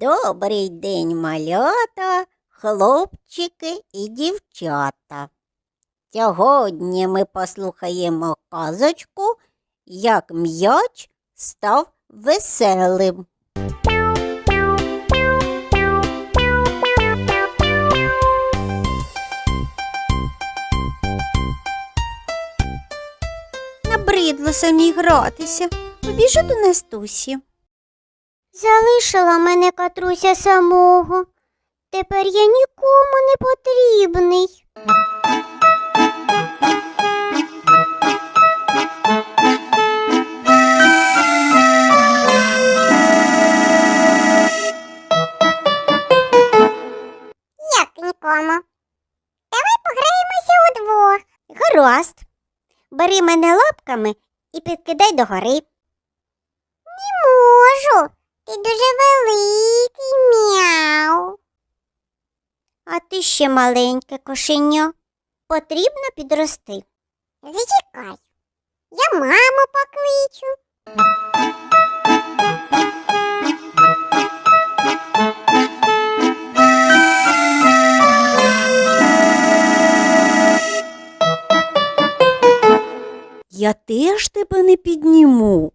Добрий день, малята, хлопчики і дівчата. Сьогодні ми послухаємо казочку, як м'яч став веселим. Набридло самі гратися. Побіжу до Настусі. Залишила мене катруся самого. Тепер я нікому не потрібний. Як нікому? Давай пограємося удвох. Гаразд. Бери мене лапками і підкидай догори. Не можу. Ти дуже великий мяу. А ти ще маленьке кошеня. Потрібно підрости. Зачекай. Я маму покличу. Я теж тебе не підніму,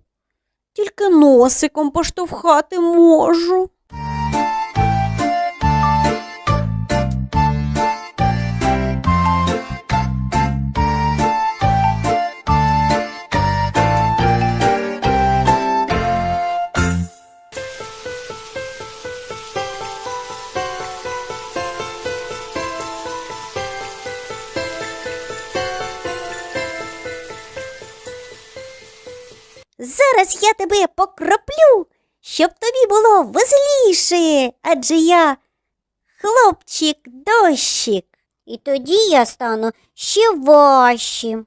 тільки носиком поштовхати можу. Зараз я тебе покроплю, щоб тобі було веселіше, адже я хлопчик дощик. І тоді я стану ще важчим.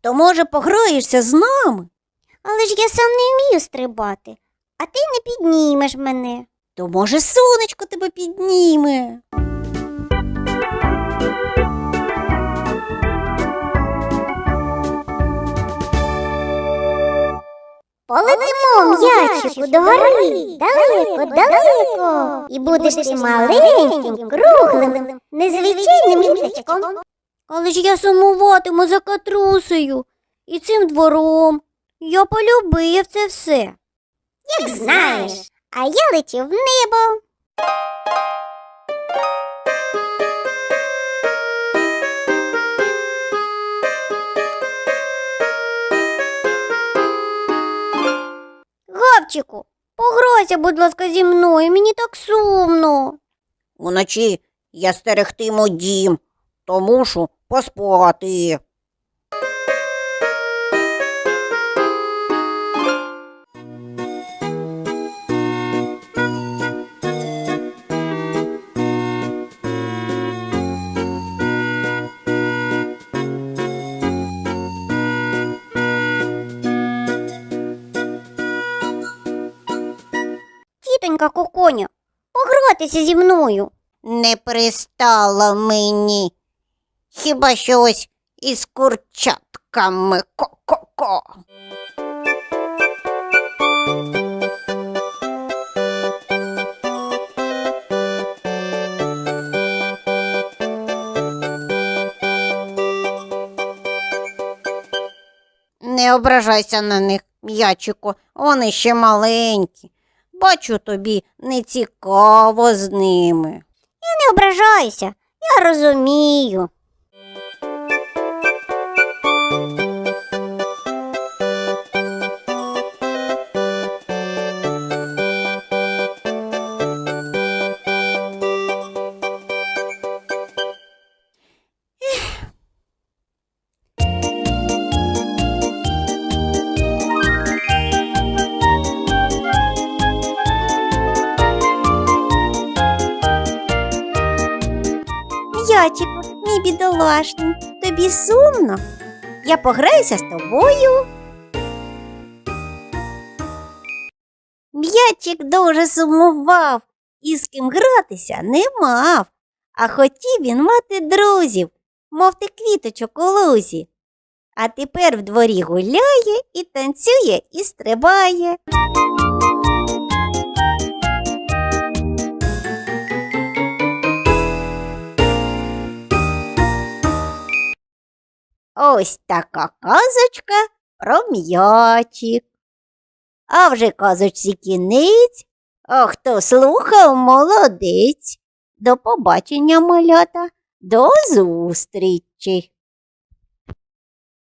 То, може, пограєшся з нами? Але ж я сам не вмію стрибати, а ти не піднімеш мене. То, може, сонечко тебе підніме. М'ячику до далеко, далеко. І будеш ти маленьким, круглим, незвичайним літачком. Але ж я сумуватиму за катрусею і цим двором. Я полюбив це все. Як знаєш, а я летів в небо. Гавчику, пограйся, будь ласка, зі мною, мені так сумно. Уночі я стерегтиму дім, то мушу поспати. Тітонька Коконя, погратися зі мною. Не пристало мені. Хіба що ось із курчатками ко-ко-ко. Не ображайся на них, м'ячику, вони ще маленькі. Бачу тобі не цікаво з ними. Я Не ображайся, я розумію. М'ячику, мій бідолашний, тобі сумно. Я пограюся з тобою. М'ячик дуже сумував і з ким гратися не мав, а хотів він мати друзів, мов ти квіточок у лузі. А тепер в дворі гуляє і танцює, і стрибає. Ось така казочка про м'ячик. А вже казочці кінець. А хто слухав, молодець. До побачення, малята, до зустрічі.